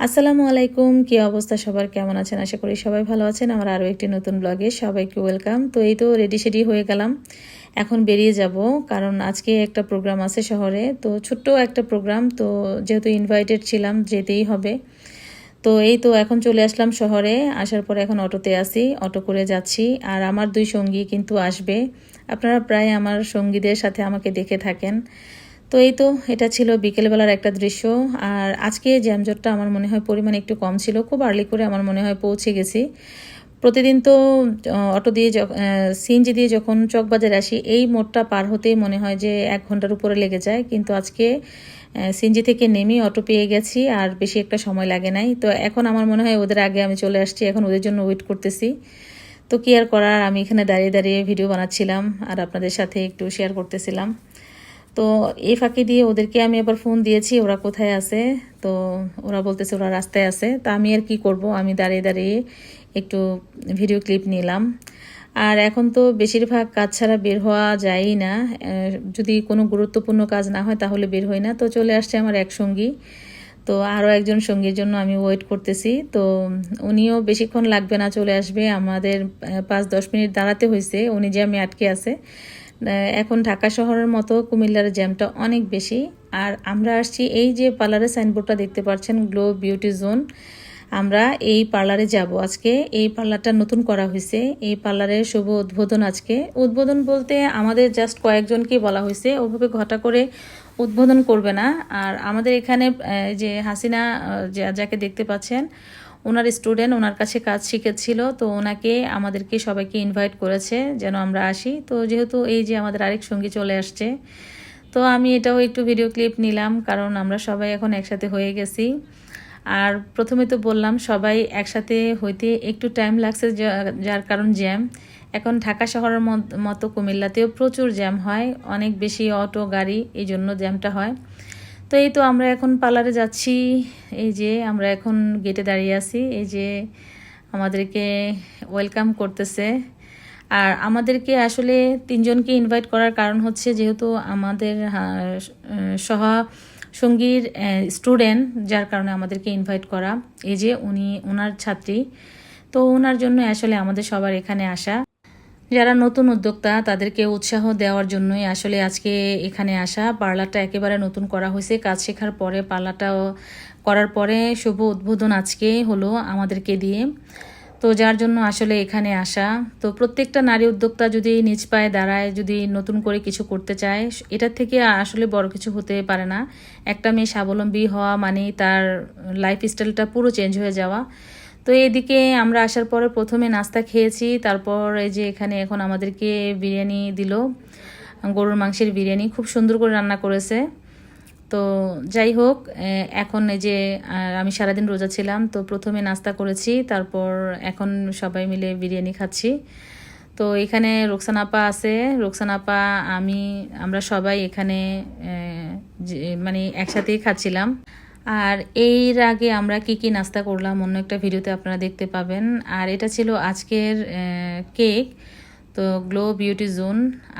আসসালামু আলাইকুম, কি অবস্থা? সবার কেমন আছেন? আশা করি সবাই ভালো আছেন। আমার আরও একটি নতুন ব্লগে সবাইকে ওয়েলকাম। তো এই তো রেডি সেডি হয়ে গেলাম। এখন বেরিয়ে যাব, কারণ আজকে একটা প্রোগ্রাম আছে শহরে। তো ছোট্ট একটা প্রোগ্রাম, তো যেহেতু ইনভাইটেড ছিলাম, যেতেই হবে। তো এই তো এখন চলে আসলাম শহরে। আসার পরে এখন অটোতে আসি অটো করে যাচ্ছি। আর আমার দুই সঙ্গী কিন্তু আসবে। আপনারা প্রায় আমার সঙ্গীদের সাথে আমাকে দেখে থাকেন। তো এই তো, এটা ছিল বিকেলবেলার একটা দৃশ্য। আর আজকে জ্যামজটটা আমার মনে হয় পরিমাণ একটু কম ছিল, খুব আর্লি করে আমার মনে হয় পৌঁছে গেছি। প্রতিদিন তো অটো দিয়ে সিএনজি দিয়ে যখন চকবাজারে আসি, এই মোড়টা পার হতেই মনে হয় যে এক ঘণ্টার উপরে লেগে যায়। কিন্তু আজকে সিএনজি থেকে নেমে অটো পেয়ে গেছি, আর বেশি একটা সময় লাগে নাই। তো এখন আমার মনে হয় ওদের আগে আমি চলে আসছি, এখন ওদের জন্য ওয়েট করতেছি। তো কি আর করার, আমি এখানে দাঁড়িয়ে দাঁড়িয়ে ভিডিও বানাচ্ছিলাম, আর আপনাদের সাথে একটু শেয়ার করতেছিলাম। তো এই ফাঁকি দিয়ে ওদেরকে আমি আবার ফোন দিয়েছি, ওরা কোথায় আছে? তো ওরা বলতেছে ওরা রাস্তায় আছে। তা আমি আর কি করব? আমি দাঁড়িয়ে দাঁড়িয়ে একটু ভিডিও ক্লিপ নিলাম। আর এখন তো বেশিরভাগ কাজ ছাড়া বের হওয়া যায়ই না। যদি কোনো গুরুত্বপূর্ণ কাজ না হয় তাহলে বের হই না। তো চলে আসছে আমার এক সঙ্গী। তো আরও একজন সঙ্গীর জন্য আমি ওয়েট করতেছি। তো উনিও বেশিক্ষণ লাগবে না চলে আসবে। আমাদের পাঁচ দশ মিনিট দাঁড়াতে হয়েছে উনি যে আমি আটকে আছে। এখন ঢাকা শহরের মতো কুমিল্লার জ্যামটা অনেক বেশি। আর আমরা আসছি এই যে পার্লারের সাইনবোর্ডটা দেখতে পাচ্ছেন, গ্লো বিউটি জোন। আমরা এই পার্লারে যাব আজকে। এই পার্লারটা নতুন করা হয়েছে। এই পার্লারের শুভ উদ্বোধন আজকে। উদ্বোধন বলতে আমাদের জাস্ট কয়েকজনকে বলা হয়েছে। ওভাবে ঘটা করে উদ্বোধন করবে না। আর আমাদের এখানে যে হাসিনা যাকে দেখতে পাচ্ছেন ওনার স্টুডেন্ট ওনার কাছে কাজ শিখেছিল, তো ওনাকে আমাদেরকে সবাইকে ইনভাইট করেছে যেন আমরা আসি। তো যেহেতু এই যে আমাদের আরেক সঙ্গী চলে আসছে, তো আমি এটাও একটু ভিডিও ক্লিপ নিলাম কারণ আমরা সবাই এখন একসাথে হয়ে গেছি। আর প্রথমে তো বললাম, সবাই একসাথে হইতে একটু টাইম লাগছে যার কারণ জ্যাম এখন ঢাকা শহরের মতো কুমিল্লাতেও প্রচুর জ্যাম হয়, অনেক বেশি অটো গাড়ি এই জন্য জ্যামটা হয়। তো এই তো আমরা এখন পার্লারে যাচ্ছি। এই যে আমরা এখন গেটে দাঁড়িয়ে আছি। এই যে আমাদেরকে ওয়েলকাম করতেছে। আর আমাদেরকে আসলে তিনজনকে ইনভাইট করার কারণ হচ্ছে যেহেতু আমাদের সহ সঙ্গীর স্টুডেন্ট যার কারণে আমাদেরকে ইনভাইট করা। এই যে উনি ওনার ছাত্রী। তো ওনার জন্য আসলে আমাদের সবার এখানে আসা। যারা নতুন উদ্যোক্তা, তাদেরকে উৎসাহ দেওয়ার জন্যই আসলে আজকে এখানে আসা। পার্লারটা একেবারে নতুন করা হয়েছে। কাজ শেখার পরে পার্লারটাও করার পরে শুভ উদ্বোধন আজকে হলো আমাদেরকে দিয়ে। তো যার জন্য আসলে এখানে আসা। তো প্রত্যেকটা নারী উদ্যোক্তা যদি নিজ পায়ে দাঁড়ায়, যদি নতুন করে কিছু করতে চায়, এটার থেকে আসলে বড় কিছু হতে পারে না। একটা মেয়ে স্বাবলম্বী হওয়া মানে তার লাইফ স্টাইলটা পুরো চেঞ্জ হয়ে যাওয়া। তো এদিকে আমরা আসার পরে প্রথমে নাস্তা খেয়েছি, তারপর এই যে এখানে এখন আমাদেরকে বিরিয়ানি দিল, গরুর মাংসের বিরিয়ানি, খুব সুন্দর করে রান্না করেছে। তো যাই হোক এখন এই যে আমি সারাদিন রোজা ছিলাম, তো প্রথমে নাস্তা করেছি, তারপর এখন সবাই মিলে বিরিয়ানি খাচ্ছি। তো এখানে রোকসান আপা আছে, রোকসান আপা, আমি, আমরা সবাই এখানে মানে একসাথেই খাচ্ছিলাম। আর এর আগে আমরা কি কি নাস্তা করলাম, অন্য একটা ভিডিওতে আপনারা দেখতে পাবেন। আর এটা ছিল আজকের কেক, তো গ্লো বিউটি জোন।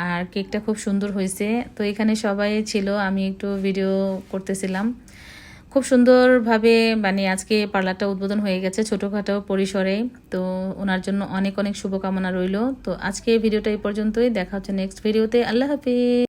আর কেকটা খুব সুন্দর হয়েছে। তো এখানে সবাই ছিল, আমি একটু ভিডিও করতেছিলাম। খুব সুন্দরভাবে মানে আজকে পার্লারটা উদ্বোধন হয়ে গেছে ছোটোখাটো পরিসরে। তো ওনার জন্য অনেক অনেক শুভকামনা রইল। তো আজকে ভিডিওটা এই পর্যন্তই। দেখা হচ্ছে নেক্সট ভিডিওতে। আল্লাহ হাফিজ।